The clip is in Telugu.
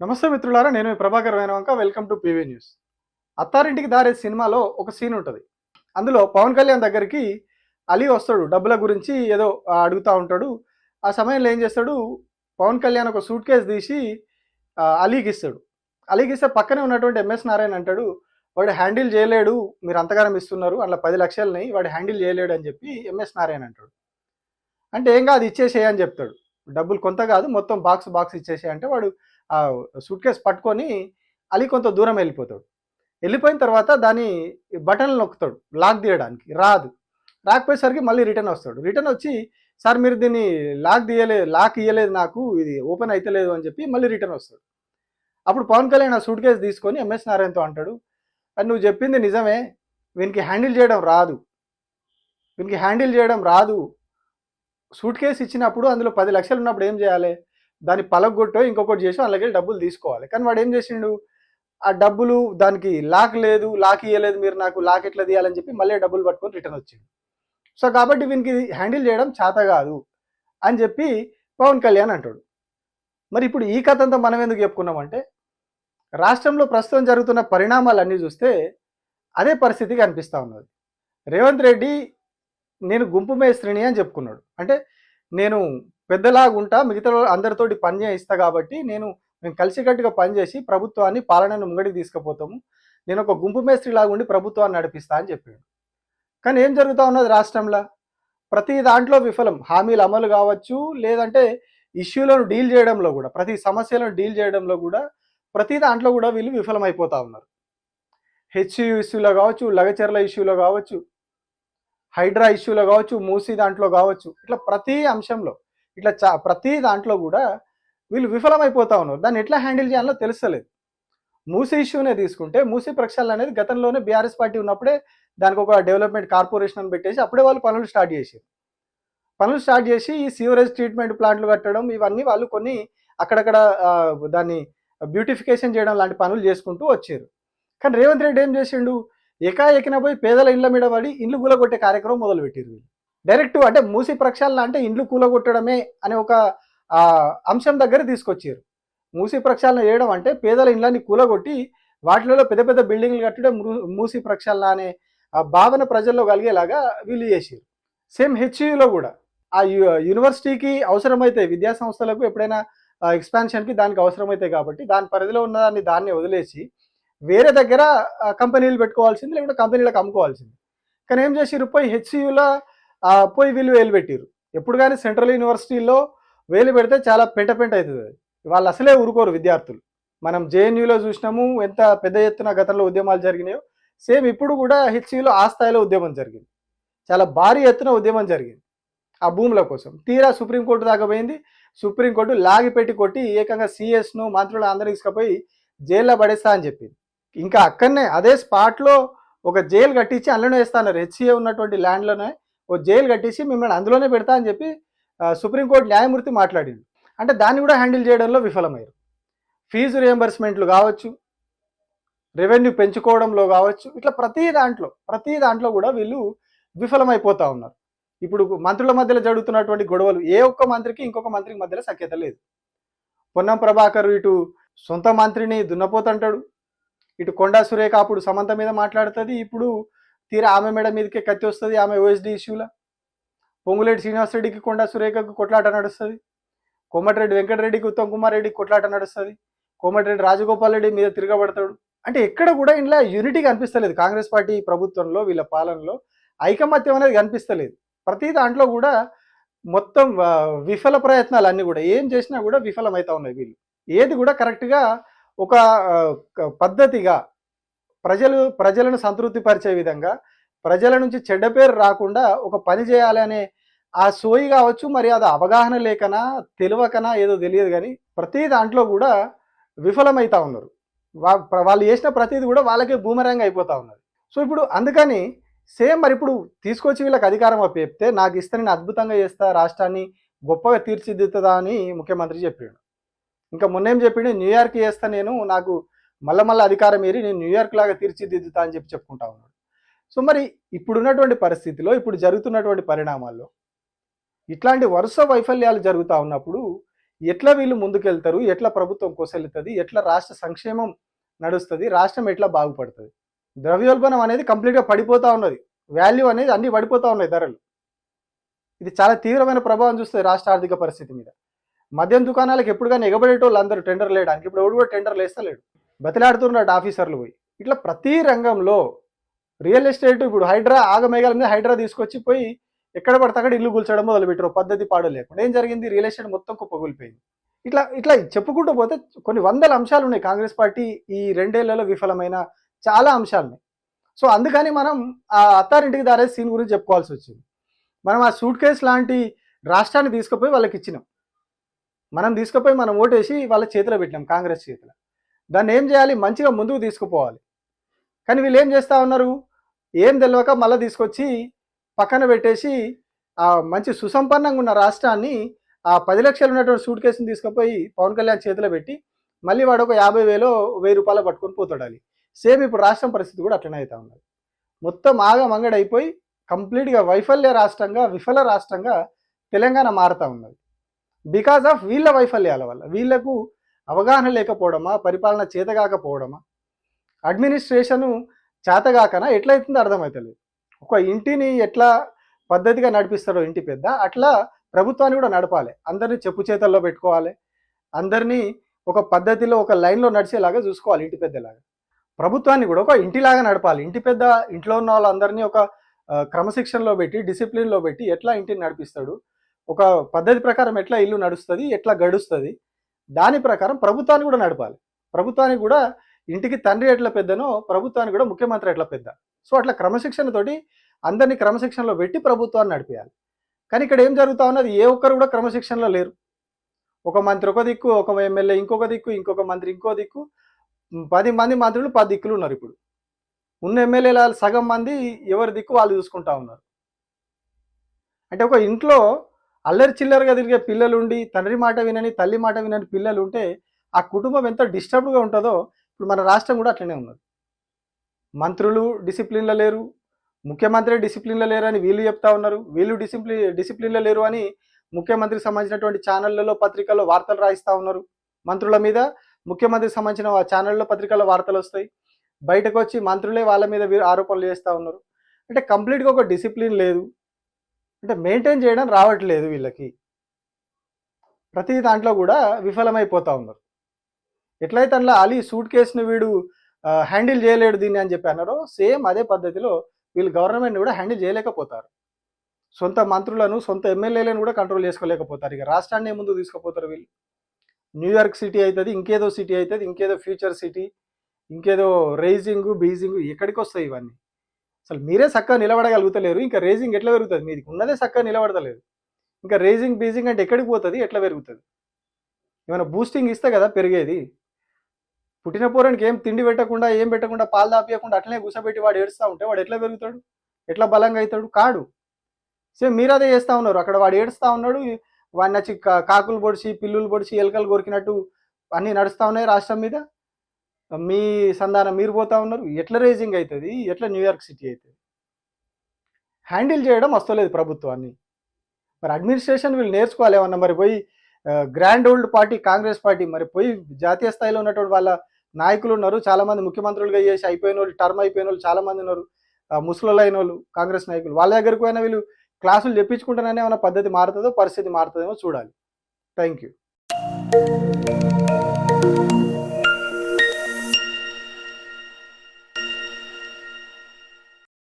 నమస్తే మిత్రులారా నేను Prabhakar Venavanka. Welcome to PV news అత్తారింటికి దారే సినిమాలో ఒక సీన్ ఉంటుంది. అందులో పవన్ కళ్యాణ్ దగ్గరికి అలీ వస్తాడు డబ్బుల గురించి ఏదో అడుగుతూ అడుగుతా ఉంటాడు. ఆ సమయంలో ఏం చేస్తాడు పవన్ కళ్యాణ్ ఒక సూట్ కేసు తీసి అలీకి ఇస్తాడు. అలీకి ఇస్తే పక్కనే ఉన్నటువంటి ఎంఎస్ నారాయణ అంటాడు వాడు హ్యాండిల్ చేయలేడు మీరు అంతగానం ఇస్తున్నారు అట్లా పది లక్షలని వాడు హ్యాండిల్ చేయలేడు అని చెప్పి ఎంఎస్ నారాయణ అంటాడు. అంటే ఏం కాదు ఇచ్చేసేయ్ అని చెప్తాడు. డబ్బులు కొంత కాదు మొత్తం బాక్స్ బాక్స్ ఇచ్చేసేయ్ అంటే వాడు ఆ సూట్ కేసు పట్టుకొని అలీ కొంత దూరం వెళ్ళిపోతాడు. వెళ్ళిపోయిన తర్వాత దాని బటన్లు నొక్కుతాడు. లాక్ తీయడానికి. రాదు. రాకపోయేసరికి మళ్ళీ రిటర్న్ వస్తాడు. రిటర్న్ వచ్చి సార్ మీరు దీన్ని లాక్ తీయలేదు లాక్ ఇయ్యలేదు నాకు ఇది ఓపెన్ అయితలేదు అని చెప్పి మళ్ళీ రిటర్న్ వస్తాడు. అప్పుడు పవన్ కళ్యాణ్ ఆ సూట్ కేసు తీసుకొని ఎంఎస్ నారాయణతో అంటాడు అది నువ్వు చెప్పింది నిజమే. వీనికి హ్యాండిల్ చేయడం రాదు. వీనికి హ్యాండిల్ చేయడం రాదు. సూట్ కేసు ఇచ్చినప్పుడు అందులో పది లక్షలు ఉన్నప్పుడు ఏం చేయాలి? దాన్ని పలగొట్టో ఇంకొకటి చేసి అలాగే డబ్బులు తీసుకోవాలి. కానీ వాడు ఏం చేసిండు? ఆ డబ్బులు దానికి లాక్ లేదు లాక్ ఇవ్వలేదు మీరు నాకు లాక్ ఎట్లా తీయాలని చెప్పి మళ్ళీ డబ్బులు పట్టుకొని రిటర్న్ వచ్చింది సో కాబట్టి వీనికి హ్యాండిల్ చేయడం చేత కాదు అని చెప్పి పవన్ కళ్యాణ్ అంటాడు. మరి ఇప్పుడు ఈ కథ అంతా మనం ఎందుకు చెప్పుకున్నామంటే రాష్ట్రంలో ప్రస్తుతం జరుగుతున్న పరిణామాలన్నీ చూస్తే అదే పరిస్థితి కనిపిస్తూ ఉన్నది. రేవంత్ రెడ్డి నేను గుంపు మేస్త్రిని అని చెప్పుకున్నాడు. అంటే నేను పెద్దలాగా ఉంటా మిగతా అందరితోటి పని చేయిస్తా కాబట్టి నేను మేము కలిసికట్టుగా పనిచేసి ప్రభుత్వాన్ని పాలనను ముంగడికి తీసుకుపోతాము. నేను ఒక గుంపు మేస్త్రి లాగా ఉండి ప్రభుత్వాన్ని నడిపిస్తా అని చెప్పాడు. కానీ ఏం జరుగుతూ ఉన్నది రాష్ట్రంలో? ప్రతి దాంట్లో విఫలం. హామీల అమలు కావచ్చు లేదంటే ఇష్యూలను డీల్ చేయడంలో కూడా ప్రతి సమస్యలను డీల్ చేయడంలో కూడా ప్రతి దాంట్లో కూడా వీళ్ళు విఫలమైపోతా ఉన్నారు. హెచ్యు ఇష్యూలో కావచ్చు లగచర్ల ఇష్యూలో కావచ్చు హైడ్రా ఇష్యూలో కావచ్చు మూసీ దాంట్లో కావచ్చు ఇట్లా ప్రతి అంశంలో. ఇట్లా చా ప్రతి దాంట్లో కూడా వీళ్ళు విఫలమైపోతా ఉన్నారు. దాన్ని ఎట్లా హ్యాండిల్ చేయాలో తెలుస్తలేదు. మూసీ ఇష్యూనే తీసుకుంటే మూసీ ప్రక్షాళన అనేది గతంలోనే బీఆర్ఎస్ పార్టీ ఉన్నప్పుడే దానికి ఒక డెవలప్మెంట్ కార్పొరేషన్ అని పెట్టేసి అప్పుడే వాళ్ళు పనులు స్టార్ట్ చేశారు. పనులు స్టార్ట్ చేసి ఈ సీవరేజ్ ట్రీట్మెంట్ ప్లాంట్లు కట్టడం ఇవన్నీ వాళ్ళు కొన్ని అక్కడక్కడ దాన్ని బ్యూటిఫికేషన్ చేయడం లాంటి పనులు చేసుకుంటూ వచ్చారు. కానీ రేవంత్ రెడ్డి ఏం చేసిండు? ఏకాఏకిన పోయి పేదల ఇండ్ల మీద పడి ఇండ్లు కూలగొట్టే కార్యక్రమం మొదలుపెట్టారు వీళ్ళు. డైరెక్ట్ అంటే మూసి ప్రక్షాళన అంటే ఇండ్లు కూలగొట్టడమే అనే ఒక అంశం దగ్గర తీసుకొచ్చారు. మూసి ప్రక్షాళన చేయడం అంటే పేదల ఇండ్లని కూలగొట్టి వాటిలో పెద్ద పెద్ద బిల్డింగ్లు కట్టడం మూసి ప్రక్షాళన అనే ఆ భావన ప్రజల్లో కలిగేలాగా వీళ్ళు చేసారు సేమ్ హెచ్యులో కూడా. ఆ యూనివర్సిటీకి అవసరమైతే విద్యా సంస్థలకు ఎప్పుడైనా ఎక్స్పాన్షన్కి దానికి అవసరమైతే కాబట్టి దాని పరిధిలో ఉన్న దాన్ని దాన్ని వదిలేసి వేరే దగ్గర కంపెనీలు పెట్టుకోవాల్సింది లేకుంటే కంపెనీలకు అమ్ముకోవాల్సింది. కానీ ఏం చేసి పోయి హెచ్సియులో పోయి వీళ్ళు వేలు పెట్టిర్రు. ఎప్పుడు కానీ సెంట్రల్ యూనివర్సిటీలో వేలు పెడితే చాలా పెంట పెంట అవుతుంది. వాళ్ళు అసలే ఊరుకోరు విద్యార్థులు. మనం జేఎన్యూలో చూసినాము ఎంత పెద్ద ఎత్తున గతంలో ఉద్యమాలు జరిగినాయో సేమ్ ఇప్పుడు కూడా హెచ్సియులో ఆ స్థాయిలో ఉద్యమం జరిగింది. చాలా భారీ ఎత్తున ఉద్యమం జరిగింది. ఆ భూముల కోసం. తీరా సుప్రీంకోర్టు దాకా పోయింది. సుప్రీంకోర్టు లాగి పెట్టి కొట్టి ఏకంగా సిఎస్ను మంత్రులు అందరూ తీసుకుపోయి జైల్లో పడేస్తా అని చెప్పింది. ఇంకా అక్కడనే అదే స్పాట్లో ఒక జైలు కట్టించి అందులోనే వేస్తాన్నారు. హెచ్సిఏ ఉన్నటువంటి ల్యాండ్లోనే ఓ జైలు కట్టేసి మిమ్మల్ని అందులోనే పెడతా అని చెప్పి సుప్రీంకోర్టు న్యాయమూర్తి మాట్లాడింది అంటే దాన్ని కూడా హ్యాండిల్ చేయడంలో విఫలమయ్యారు. ఫీజు రియంబర్స్మెంట్లు కావచ్చు రెవెన్యూ పెంచుకోవడంలో కావచ్చు ఇట్లా ప్రతి దాంట్లో ప్రతి దాంట్లో కూడా వీళ్ళు విఫలమైపోతా ఉన్నారు. ఇప్పుడు మంత్రుల మధ్యలో జరుగుతున్నటువంటి గొడవలు ఏ ఒక్క మంత్రికి ఇంకొక మంత్రికి మధ్యలో సఖ్యత లేదు. పొన్నం ప్రభాకర్ ఇటు సొంత మంత్రిని దున్నపోతంటాడు ఇటు కొండా సురేఖ అప్పుడు సమంత మీద మాట్లాడుతుంది ఇప్పుడు తీరా ఆమె మేడం మీదకే కత్తి వస్తుంది ఆమె ఓఎస్డి ఇష్యూలో పొంగులేటి శ్రీనివాసరెడ్డికి కొండా సురేఖకు కొట్లాట నడుస్తుంది. కోమటిరెడ్డి వెంకటరెడ్డికి ఉత్తమ్ కుమార్ రెడ్డికి కొట్లాట నడుస్తుంది. కోమటిరెడ్డి రాజగోపాల్ రెడ్డి మీద తిరగబడతాడు. అంటే ఎక్కడ కూడా ఇంట్లో యూనిటీ కనిపిస్తలేదు కాంగ్రెస్ పార్టీ ప్రభుత్వంలో వీళ్ళ పాలనలో. ఐకమత్యం అనేది కనిపిస్తలేదు. ప్రతి దాంట్లో కూడా మొత్తం విఫల ప్రయత్నాలు అన్నీ కూడా ఏం చేసినా కూడా విఫలమవుతా ఉన్నాయి వీళ్ళు. ఏది కూడా కరెక్ట్గా ఒక పద్ధతిగా ప్రజలు ప్రజలను సంతృప్తిపరిచే విధంగా ప్రజల నుంచి చెడ్డ పేరు రాకుండా ఒక పని చేయాలి అనే ఆ సోయి కావచ్చు మరి అది అవగాహన లేకనా తెలియకనా ఏదో తెలియదు కానీ ప్రతి దాంట్లో కూడా విఫలమవుతా ఉన్నారు. వా- ప్ర- వాళ్ళు చేసిన ప్రతిది కూడా వాళ్ళకే భూమరంగా అయిపోతూ ఉన్నది. సో ఇప్పుడు అందుకని సేమ్ మరి ఇప్పుడు తీసుకొచ్చి వీళ్ళకి అధికారం అప్పచెప్తే నాకు ఇస్తే నేను అద్భుతంగా చేస్తా రాష్ట్రాన్ని గొప్పగా తీర్చిదిద్దుతా అని ముఖ్యమంత్రి చెప్పాడు. ఇంకా మొన్నేం చెప్పిండు? న్యూయార్క్ చేస్తా నేను నాకు మళ్ళా మళ్ళీ అధికారం ఏరి నేను న్యూయార్క్ లాగా తీర్చిదిద్దుతా అని చెప్పి చెప్పుకుంటా ఉన్నాడు. సో మరి ఇప్పుడున్నటువంటి పరిస్థితిలో ఇప్పుడు జరుగుతున్నటువంటి పరిణామాల్లో ఇట్లాంటి వరుస వైఫల్యాలు జరుగుతూ ఉన్నప్పుడు ఎట్లా వీళ్ళు ముందుకెళ్తారు? ఎట్లా ప్రభుత్వం కోసెళ్తుంది? ఎట్లా రాష్ట్ర సంక్షేమం నడుస్తుంది? రాష్ట్రం ఎట్లా బాగుపడుతుంది? ద్రవ్యోల్బణం అనేది కంప్లీట్గా పడిపోతూ ఉన్నది. వాల్యూ అనేది అన్ని పడిపోతూ ఉన్నాయి ధరలు. ఇది చాలా తీవ్రమైన ప్రభావం చూస్తుంది రాష్ట్ర ఆర్థిక పరిస్థితి మీద. మద్యం దుకాణాలకు ఎప్పుడు కానీ ఎగబడేటోళ్ళు అందరూ టెండర్ లేయడానికి. ఇప్పుడు ఎవడు కూడా టెండర్లు వేస్తలేడు. బతిలాడుతున్నాడు ఆఫీసర్లు పోయి. ఇట్లా ప్రతి రంగంలో రియల్ ఎస్టేట్ ఇప్పుడు హైడ్రా ఆగమేఘాల మీద హైడ్రా తీసుకొచ్చి పోయి ఎక్కడ పడితే అక్కడ ఇల్లు కూల్చడం మొదలుపెట్టారు. పద్ధతి పాడు లేకుండా. ఏం జరిగింది? రియల్ ఎస్టేట్ మొత్తం కుప్పగూలిపోయింది ఇట్లా ఇట్లా చెప్పుకుంటూ పోతే కొన్ని వందల అంశాలు ఉన్నాయి. కాంగ్రెస్ పార్టీ ఈ రెండేళ్ళలో విఫలమైన చాలా అంశాలు ఉన్నాయి సో అందుకని మనం ఆ అత్తారింటికి దారే సీన్ గురించి చెప్పుకోవాల్సి వచ్చింది. మనం ఆ సూట్ కేస్ లాంటి రాష్ట్రాన్ని తీసుకుపోయి వాళ్ళకి ఇచ్చినాం. మనం తీసుకుపోయి మనం ఓటేసి వాళ్ళ చేతిలో పెట్టినాం కాంగ్రెస్ చేతిలో. దాన్ని ఏం చేయాలి? మంచిగా ముందుకు తీసుకుపోవాలి. కానీ వీళ్ళు ఏం చేస్తూ ఉన్నారు? ఏం తెలియక మళ్ళీ తీసుకొచ్చి పక్కన పెట్టేసి ఆ మంచి సుసంపన్నంగా ఉన్న రాష్ట్రాన్ని ఆ పది లక్షలు ఉన్నటువంటి సూట్ కేసుని తీసుకుపోయి పవన్ కళ్యాణ్ చేతిలో పెట్టి మళ్ళీ వాడు ఒక యాభై వేలో వెయ్యి రూపాయలు పట్టుకొని పోతాడు అది సేమ్ ఇప్పుడు రాష్ట్రం పరిస్థితి కూడా అట్లనే అవుతా ఉన్నది. మొత్తం ఆగ మంగడైపోయి కంప్లీట్గా వైఫల్య రాష్ట్రంగా విఫల రాష్ట్రంగా తెలంగాణ మారుతూ ఉన్నది. బికాస్ ఆఫ్ వీళ్ళ వైఫల్యాల వల్ల. వీళ్ళకు అవగాహన లేకపోవడమా? పరిపాలన చేతగాకపోవడమా? అడ్మినిస్ట్రేషను చేతగాకనా? ఎట్లయితుందో అర్థమవుతలేదు ఒక ఇంటిని ఎట్లా పద్ధతిగా నడిపిస్తాడో ఇంటి పెద్ద అట్లా ప్రభుత్వాన్ని కూడా నడపాలి. అందరినీ చెప్పు చేతల్లో పెట్టుకోవాలి. అందరినీ ఒక పద్ధతిలో ఒక లైన్లో నడిచేలాగా చూసుకోవాలి ఇంటి పెద్దలాగా. ప్రభుత్వాన్ని కూడా ఒక ఇంటిలాగా నడపాలి. ఇంటి పెద్ద ఇంట్లో ఉన్న వాళ్ళందరినీ ఒక క్రమశిక్షణలో పెట్టి డిసిప్లిన్లో పెట్టి ఎట్లా ఇంటిని నడిపిస్తాడు? ఒక పద్ధతి ప్రకారం ఎట్లా ఇల్లు నడుస్తుంది? ఎట్లా గడుస్తుంది? దాని ప్రకారం ప్రభుత్వాన్ని కూడా నడపాలి. ప్రభుత్వానికి కూడా ఇంటికి తండ్రి ఎట్లా పెద్దనో ప్రభుత్వానికి కూడా ముఖ్యమంత్రి ఎట్లా పెద్ద. సో అట్లా క్రమశిక్షణతోటి అందరినీ క్రమశిక్షణలో పెట్టి ప్రభుత్వాన్ని నడిపేయాలి. కానీ ఇక్కడ ఏం జరుగుతా ఉన్నది? ఏ ఒక్కరు కూడా క్రమశిక్షణలో లేరు. ఒక మంత్రి ఒక దిక్కు ఒక ఎమ్మెల్యే ఇంకొక దిక్కు ఇంకొక మంత్రి ఇంకో దిక్కు పది మంది మంత్రులు పది దిక్కులు ఉన్నారు ఇప్పుడు. ఉన్న ఎమ్మెల్యేల సగం మంది ఎవరి దిక్కు వాళ్ళు చూసుకుంటా ఉన్నారు. అంటే ఒక ఇంట్లో అల్లరి చిల్లరగా తిరిగే పిల్లలు ఉండి తండ్రి మాట వినని తల్లి మాట వినని పిల్లలు ఉంటే ఆ కుటుంబం ఎంత డిస్టర్బ్గా ఉంటుందో ఇప్పుడు మన రాష్ట్రం కూడా అట్లనే ఉన్నది. మంత్రులు డిసిప్లిన్లో లేరు ముఖ్యమంత్రి డిసిప్లిన్లో లేరు అని వీళ్ళు చెప్తా ఉన్నారు వీళ్ళు డిసిప్లిన్ డిసిప్లిన్లో లేరు అని ముఖ్యమంత్రికి సంబంధించినటువంటి ఛానళ్ళలో పత్రికల్లో వార్తలు రాయిస్తూ ఉన్నారు. మంత్రుల మీద ముఖ్యమంత్రికి సంబంధించిన ఛానళ్ళలో పత్రికల్లో వార్తలు వస్తాయి. బయటకు వచ్చి మంత్రులే వాళ్ళ మీద వీరు ఆరోపణలు చేస్తూ ఉన్నారు. అంటే కంప్లీట్గా ఒక డిసిప్లిన్ లేదు. అంటే మెయింటైన్ చేయడం రావట్లేదు వీళ్ళకి. ప్రతి దాంట్లో కూడా విఫలమైపోతూ ఉన్నారు. ఎట్లయితే అందులో అలీ సూట్ కేసును వీడు హ్యాండిల్ చేయలేడు దీన్ని అని చెప్పి అన్నారో సేమ్ అదే పద్ధతిలో వీళ్ళు గవర్నమెంట్ని కూడా హ్యాండిల్ చేయలేకపోతారు. సొంత మంత్రులను సొంత ఎమ్మెల్యేలను కూడా కంట్రోల్ చేసుకోలేకపోతారు. ఇక రాష్ట్రాన్ని ముందు తీసుకుపోతారు వీళ్ళు. న్యూయార్క్ సిటీ అవుతుంది ఇంకేదో సిటీ అవుతుంది ఇంకేదో ఫ్యూచర్ సిటీ ఇంకేదో రైజింగ్ బీజింగ్ ఎక్కడికి వస్తాయి ఇవన్నీ? అసలు మీరే చక్కగా నిలబడగలుగుతలేరు. ఇంకా రేజింగ్ ఎట్లా పెరుగుతుంది? మీది ఉన్నదే చక్కగా నిలబడతలేదు. ఇంకా రేజింగ్ బీజింగ్ అంటే ఎక్కడికి పోతుంది? ఎట్లా పెరుగుతుంది? ఏమైనా బూస్టింగ్ ఇస్తే కదా పెరిగేది. పుట్టిన పోరానికి ఏం తిండి పెట్టకుండా ఏం పెట్టకుండా పాలు దాపియకుండా అట్లనే కూసబెట్టి వాడు ఏడుస్తూ ఉంటే వాడు ఎట్లా పెరుగుతాడు? ఎట్లా బలంగా అవుతాడు కాడు. సేమ్ మీరు అదే చేస్తూ ఉన్నారు. అక్కడ వాడు ఏడుస్తూ ఉన్నాడు. వాడిని వచ్చి కా- కాకులు పొడిచి పిల్లులు పొడిచి ఎలకలు కొరికినట్టు అన్నీ నడుస్తూ ఉన్నాయి రాష్ట్రం మీద. మీ సంధానం మీరు పోతా ఉన్నారు. ఎట్లా రేజింగ్ అవుతుంది ఎట్లా న్యూయార్క్ సిటీ అవుతుంది హ్యాండిల్ చేయడం వస్తలేదు ప్రభుత్వాన్ని. మరి అడ్మినిస్ట్రేషన్ వీళ్ళు నేర్చుకోవాలి ఏమన్నా మరి పోయి grand old party Congress party మరి పోయి జాతీయ స్థాయిలో ఉన్నటువంటి వాళ్ళ నాయకులు ఉన్నారు. చాలామంది ముఖ్యమంత్రులుగా చేసి అయిపోయిన వాళ్ళు టర్మ్ అయిపోయిన వాళ్ళు చాలామంది ఉన్నారు. ఆ, అయిన వాళ్ళు కాంగ్రెస్ నాయకులు. వాళ్ళ దగ్గరకు పోయినా వీళ్ళు క్లాసులు చెప్పించుకుంటేనే ఏమైనా పద్ధతి మారుతుందో పరిస్థితి మారుతుందేమో చూడాలి. Thank you.